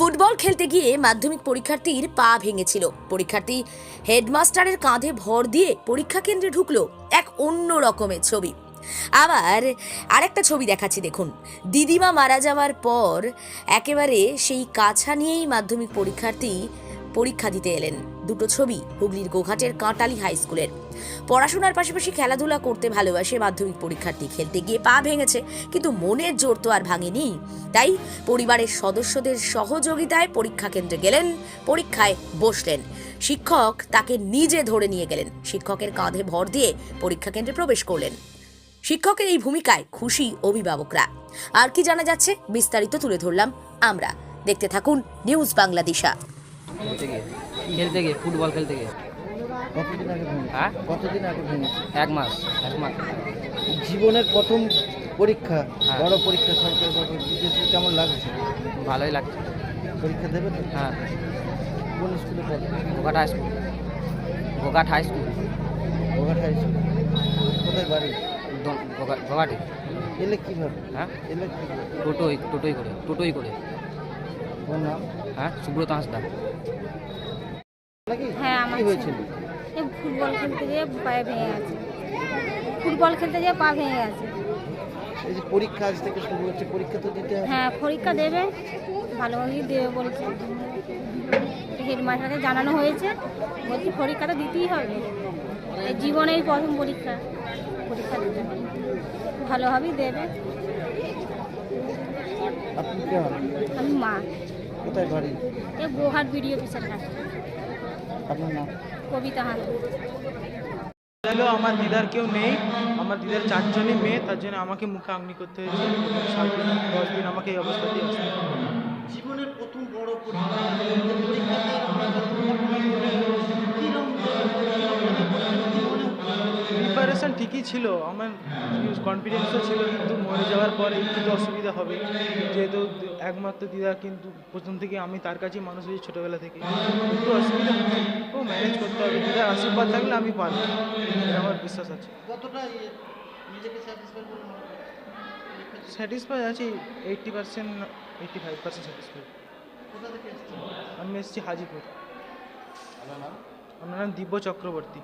Football খেলতে গিয়ে মাধ্যমিক পরীক্ষার্থীর পা ভেঙেছিল। পরীক্ষার্থী হেডমাস্টারের কাঁধে ভর দিয়ে পরীক্ষা কেন্দ্রে ঢুকলো এক অন্য রকমের ছবি। আবার আরেকটা ছবি দেখাচ্ছি, দেখুন। দিদিমা মারা যাওয়ার পর একেবারে সেই কাছা নিয়েই মাধ্যমিক পরীক্ষার্থী পরীক্ষা দিতে এলেন। দুটো ছবি হুগলির গোঘাটের কাঁটালি হাই স্কুলের। পড়াশোনার পাশাপাশি খেলাধুলা করতে ভালোবাসে মাধ্যমিক পরীক্ষার্থী। খেলতে গিয়ে পা ভেঙেছে, কিন্তু মনের জোর তো আর ভাঙেনি। তাই পরিবারের সদস্যদের সহযোগিতায় পরীক্ষা কেন্দ্রে গেলেন, পরীক্ষায় বসলেন। শিক্ষক তাকে নিজে ধরে নিয়ে গেলেন। শিক্ষকের কাঁধে ভর দিয়ে পরীক্ষা কেন্দ্রে প্রবেশ করলেন। শিক্ষকের এই ভূমিকায় খুশি অভিভাবকরা। আর কি জানা যাচ্ছে, বিস্তারিত তুলে ধরলাম আমরা। দেখতে থাকুন নিউজ বাংলাদেশা খেলতে গিয়ে ফুটবল খেলতে গিয়ে। কতদিন আগে হ্যাঁ? কতদিন আগে ভেঙেছে? এক মাস এক মাস। জীবনের প্রথম পরীক্ষা হ্যাঁ। বড় পরীক্ষা সরকারি কেমন লাগছে? ভালোই লাগছে। পরীক্ষা দেবে তো? হ্যাঁ। কোন স্কুলে পড়ে? Goghat high school. Goghat high school. Goghat high school. কোথায় বাড়ি? গোঘাটে। এলে কীভাবে? হ্যাঁ? এলে টোটোই টোটোই করে টোটোই করে। ওর নাম? হ্যাঁ? সুব্রত হাঁসদা। হ্যাঁ, আমার হয়েছিল? ফুটবল খেলতে গিয়ে পায়ে ভেঙে গেছে। ফুটবল খেলতে গিয়ে পা ভেঙে গেছে। এই যে পরীক্ষা আজ থেকে শুরু হচ্ছে পরীক্ষা তো দিতে হবে। হ্যাঁ পরীক্ষা দেবে। ভালোভাবেই দেবে বলছে। হেডমাস্টারকে জানানো হয়েছে। বলছি পরীক্ষা তো দিতেই হবে। এই জীবনেই প্রথম পরীক্ষা। পরীক্ষা দিতে হবে। ভালোভাবেই দেবে। আমি মা। কোথায় বাড়ি? এ গোহাট বিডিও অফিসার কাছে আপনার নাম কবিতা হান আমার দিদার কেউ নেই আমার দিদার চারজনই মেয়ে তার জন্য আমাকে মুখে আংনি করতে হয়েছে। সাত দিন দশ দিন আমাকে এই অবস্থাতেই আসতে জীবনের প্রথম বড় প্রিপারেশন ঠিকই ছিল আমার কনফিডেন্সও ছিল কিন্তু মরে যাওয়ার পরে একটু তো অসুবিধা হবে। যেহেতু একমাত্র দিদা কিন্তু প্রথম থেকে আমি তার কাছেই মানুষ হয়েছি ছোটোবেলা থেকে। একটু অসুবিধা ম্যানেজ করতে হবে। নিজের আশীর্বাদ থাকলে আমি পারব। আমার বিশ্বাস আছে। কতটা স্যাটিসফাই আছি eighty percent eighty five percent satisfy কোথা থেকে এসেছেন? আমি এসেছি হাজিপুর। আপনার নাম? আমার নাম দিব্য চক্রবর্তী।